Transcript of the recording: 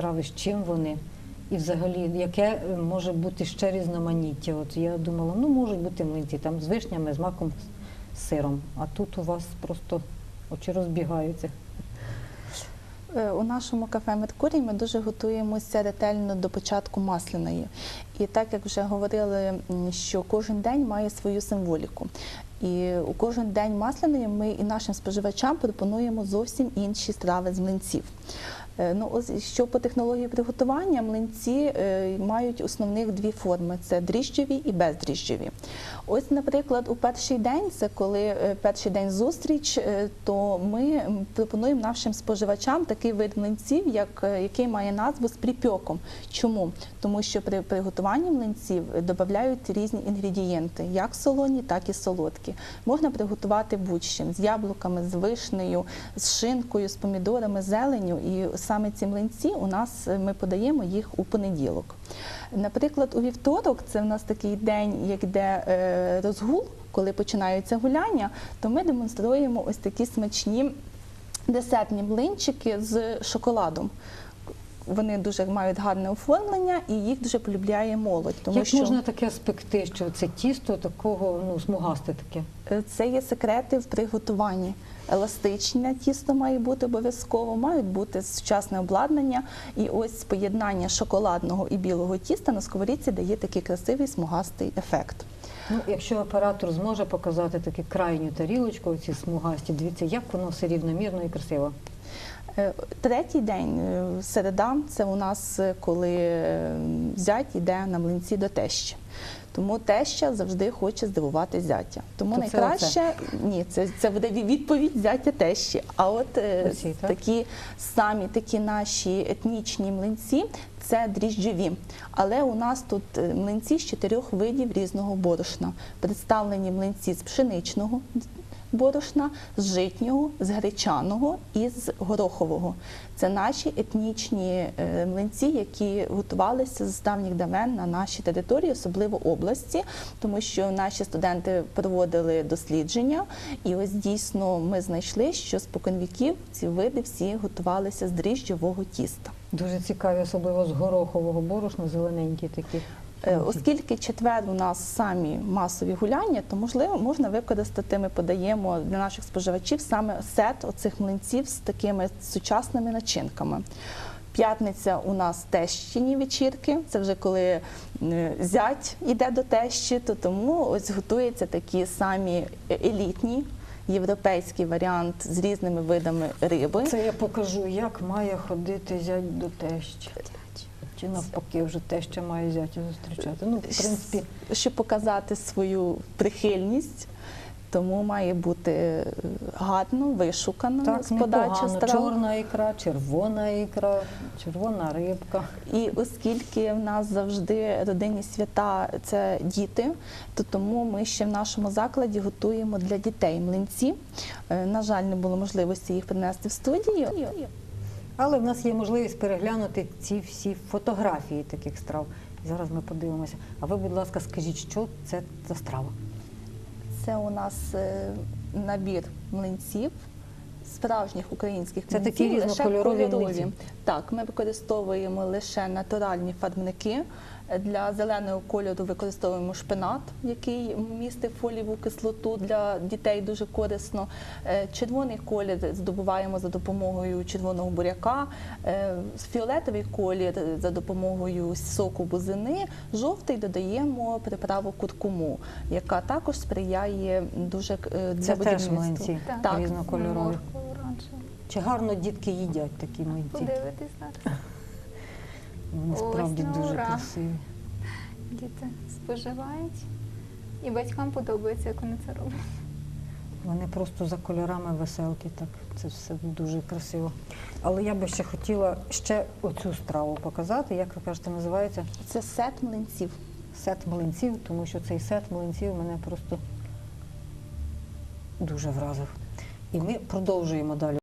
страви, з чим вони. І взагалі, яке е, може бути ще різноманіття? От я думала, ну можуть бути млинці там з вишнями, з маком, з сиром. А тут у вас просто очі розбігаються. Е, У нашому кафе Меркурій ми дуже готуємося ретельно до початку масляної. І так як вже говорили, що кожен день має свою символіку. І у кожен день масляної ми і нашим споживачам пропонуємо зовсім інші страви з млинців. Е, Ну, ось що по технології приготування, млинці е, мають основних дві форми: це дріжджові і бездріжджові. Ось, наприклад, у перший день, це коли е, перший день зустріч, то ми пропонуємо нашим споживачам такий вид млинців, як, який має назву з припьоком. Чому? Тому що при приготуванні млинців додають різні інгредієнти, як солоні, так і солодкі. Можна приготувати будь-чим з яблуками, з вишнею, з шинкою, з помідорами, зеленню. І саме ці млинці у нас е, ми подаємо їх у понеділок. Наприклад, у вівторок це в нас такий день, як де е, розгул, коли починаються гуляння, то ми демонструємо ось такі смачні десертні млинчики з шоколадом. Вони дуже мають гарне оформлення і їх дуже полюбляє молодь. Тому Як що можна таке спекти, що це тісто такого ну, смугасте таке? е, це є секрети в приготуванні. Еластичне тісто має бути обов'язково, мають бути сучасне обладнання. І ось поєднання шоколадного і білого тіста на сковорідці дає такий красивий смугастий ефект. Ну, якщо оператор зможе показати таку крайню тарілочку, ці смугасті, дивіться, як воно все рівномірно і красиво. Е, Третій день, е, середа, це у нас е, коли зять йде на млинці до тещі. Тому теща завжди хоче здивувати зятя. Тому То це найкраще ні, це, це буде відповідь зятя тещі. А от Оці, так? такі самі такі наші етнічні млинці це дріжджові. Але у нас тут млинці з чотирьох видів різного борошна. Представлені млинці з пшеничного борошна, з житнього, з гречаного і з горохового. Це наші етнічні е, млинці, які готувалися з давніх давен на нашій території, особливо області, тому що наші студенти проводили дослідження, і ось дійсно ми знайшли, що споконвіків ці види всі готувалися з дріжджового тіста. Дуже цікаві, особливо з горохового борошна, зелененькі такі. Е, Оскільки четвер у нас самі масові гуляння, то можливо можна використати. Ми подаємо для наших споживачів саме сет оцих млинців з такими сучасними начинками. П'ятниця у нас тещині вечірки. Це вже коли е, зять іде до тещі, то тому ось готуються такі самі елітні європейський варіант з різними видами риби. Це я покажу, як має ходити зять до тещі. Чи навпаки, вже теща має зятя зустрічати. Ну, в принципі, щоб показати свою прихильність. Тому має бути е, гарно, вишукано так, з непогано. страв. Чорна ікра, червона ікра, червона рибка. І оскільки в нас завжди родинні свята це діти, то тому ми ще в нашому закладі готуємо для дітей млинці. Е, На жаль, не було можливості їх принести в студію. Але в нас є можливість переглянути ці всі фотографії таких страв. І зараз ми подивимося. А ви, будь ласка, скажіть, що це за страва? Це у нас е, набір млинців. Справжніх українських Це млинців, такі лише різнокольорові млинці? Так, ми використовуємо лише натуральні фарбники. Для зеленого кольору використовуємо шпинат, який містить фолієву кислоту для дітей дуже корисно. Е, Червоний колір здобуваємо за допомогою червоного буряка, е, фіолетовий колір за допомогою соку бузини, жовтий додаємо приправу куркуму, яка також сприяє дуже е, для будівництва. Так. різнокольорові. Чи гарно дітки їдять такі млинці? Подивитись зараз. Вони справді Ось на дуже ура. красиві. Діти споживають. І батькам подобається, як вони це роблять. Вони просто за кольорами веселки, так це все дуже красиво. Але я би ще хотіла ще оцю страву показати, як ви кажете, називається Це сет млинців. сет млинців, тому що цей сет млинців мене просто дуже вразив. І ми продовжуємо далі.